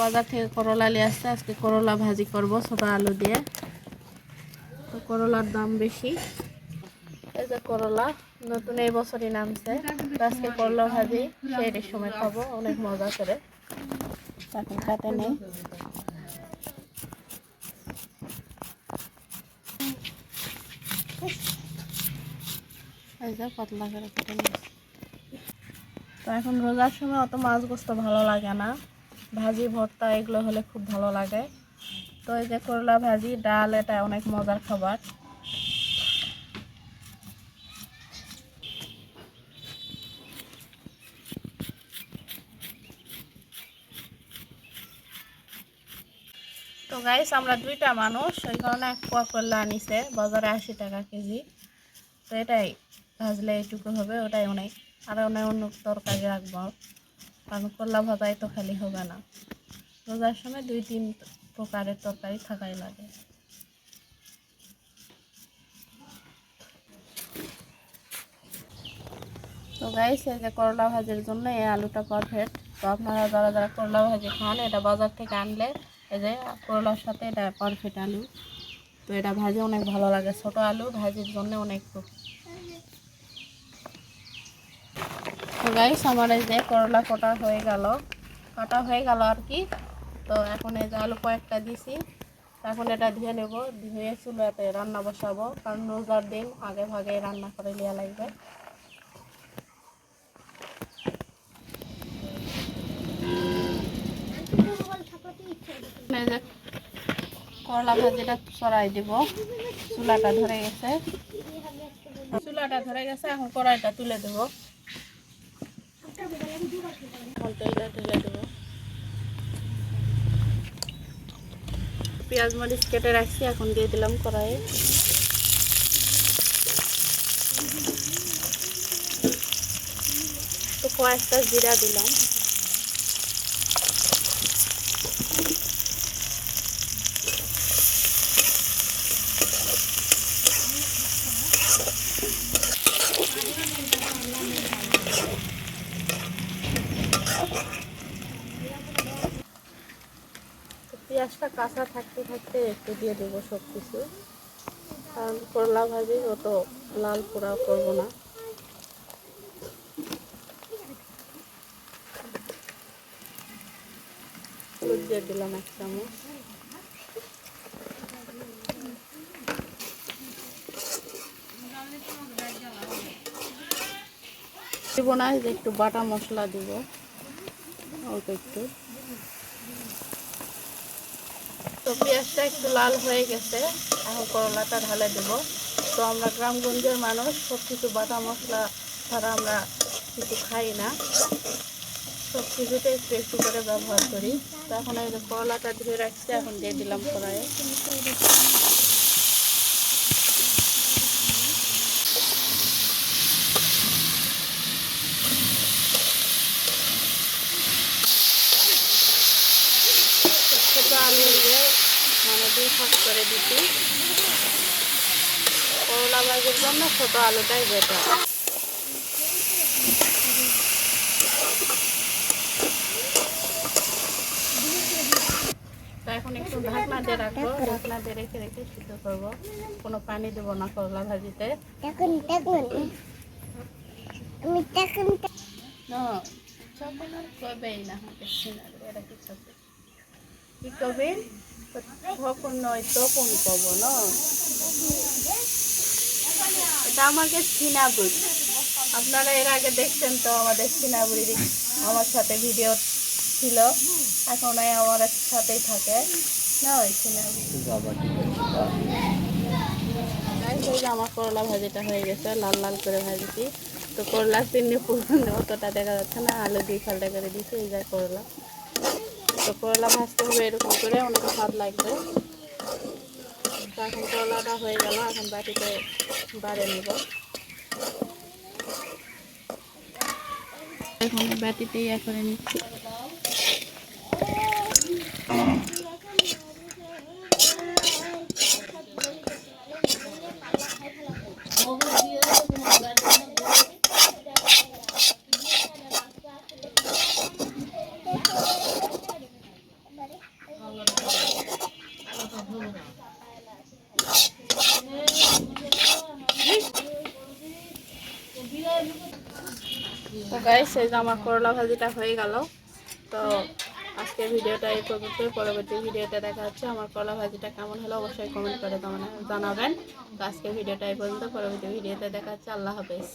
বাজার থেকে করলা নিয়ে আসছে। আজকে করলা ভাজি করব, ছোট আলু দিয়ে। তো করলার দাম বেশি। এই যে করলা, নতুন এই বছরই নামছে। আজকে করলা ভাজি, সেই সময় খাব, অনেক মজা করে। তো এখন কাটে নেই। এই যে পাতলা করে তো এখন রোজার সময় অত মাছ গোস্ত ভালো লাগে না। ভাজি, ভর্তা এগুলো হলে খুব ভালো লাগে। তো এই যে করলা ভাজি, ডাল, এটা অনেক মজার খাবার। তো গাইস আমরা দুইটা মানুষ ওই কারণে এক পোয়া করলা আনিছে, বাজারে আশি টাকা কেজি। তো এটাই, ভাজলে এইটুকু হবে, ওটাই অনেক। আর অনেক অন্য তরকারি রাখব। কারণ করলা ভাজাই তো খালি হবে না। রোজার সময় দুই, তিন প্রকারের তরকারি থাকাই লাগে। তো গাইস এই যে করলা ভাজির জন্য এই আলুটা পারফেক্ট তো আপনারা যারা যারা করলা ভাজি খান, এটা বাজার থেকে আনলে এই যে করলার সাথে এটা পারফেক্ট আলু। তো এটা ভাজি অনেক ভালো লাগে। ছোট আলু ভাজির জন্য অনেক খুব তো গাইস আমার এই যে করলা কটা হয়ে গেল। কাটা হয়ে গেল আর কি। তো এখন এই যে আলু কয়েকটা দিছি। এখন এটা ধুয়ে নেব। ধুয়ে চুলাতে রান্না বসাবো। কারণ রোজার দিন আগে ভাগে রান্না করে নেওয়া লাগবে। করলা ভাজিটা চড়াই দিব। চুলাটা ধরে গেছে। চুলাটা ধরে গেছে, এখন কড়াইটা তুলে দেবো। তেলটা ঢেলে দেবো পেঁয়াজ মরিচ কেটে রাখছি, এখন দিয়ে দিলাম কড়াইয়ে। তো কয়েকটা জিরা দিলাম। পেঁয়াজটা কাঁচা থাকতে থাকতে একটু দিয়ে দেবো সব কিছু কারণ করলা ভাজি অত লাল পোড়া করব না। দিয়ে দিলাম এক চামচ। দিব না একটু বাটা মশলা দিব। অল্প একটু। তো পেঁয়াজটা একটু লাল হয়ে গেছে, এখন করলাটা ঢালে দেব। তো আমরা গ্রামগঞ্জের মানুষ সব কিছু বাটা মশলা ছাড়া আমরা কিছু খাই না। সব কিছুতে একটু একটু করে ব্যবহার করি। তো এখন এই করলাটা ধুয়ে রাখছি, এখন দিয়ে দিলাম কড়াইয়ে। আলু মানে দুই ভাগ করে দিচ্ছি করলা ভাজির জন্য ছোট আলুটাই বেটার এখন একটু ঢাকনা দিয়ে রাখব। ঢাকনা দিয়ে রেখে রেখে সিদ্ধ করব। কোনো পানি দেবো না করলা ভাজিতে। কবেই না কি চকন কি কবে কখন নয় তখন কব না। এটা আমাকে সিনাবুর আপনারা এর আগে দেখছেন তো আমাদের সিনাবুরি আমার সাথে ভিডিও ছিল। এখন আমার সাথেই থাকে। না ওই গাইস, আমার করলা ভাজিটা হয়ে গেছে লাল লাল করে ভাজিছি। তো করলা চিনি পুরনো অতটা দেখা যাচ্ছে না আলু দিয়ে ফালটা করে দিয়েছি এই যে করলা। তো করলা ভাজতে হবে এরকম করে, অনেক স্বাদ লাগবে। এখন করলাটা হয়ে গেল, এখন বাটিতে বাড়ে নেব। এখন বাটিতেই এখন নিচ্ছি তো গাইস, এই যে আমার করলা ভাজিটা হয়ে গেল। তো আজকে ভিডিওটা এই পর্যন্ত। পরবর্তী ভিডিওতে দেখা হচ্ছে আমার করলা ভাজিটা কেমন হলো অবশ্যই কমেন্ট করে তোমার জানাবেন। তো আজকে ভিডিওটা এই পর্যন্ত। পরবর্তী ভিডিওতে দেখা হচ্ছে। আল্লাহ হাফেজ।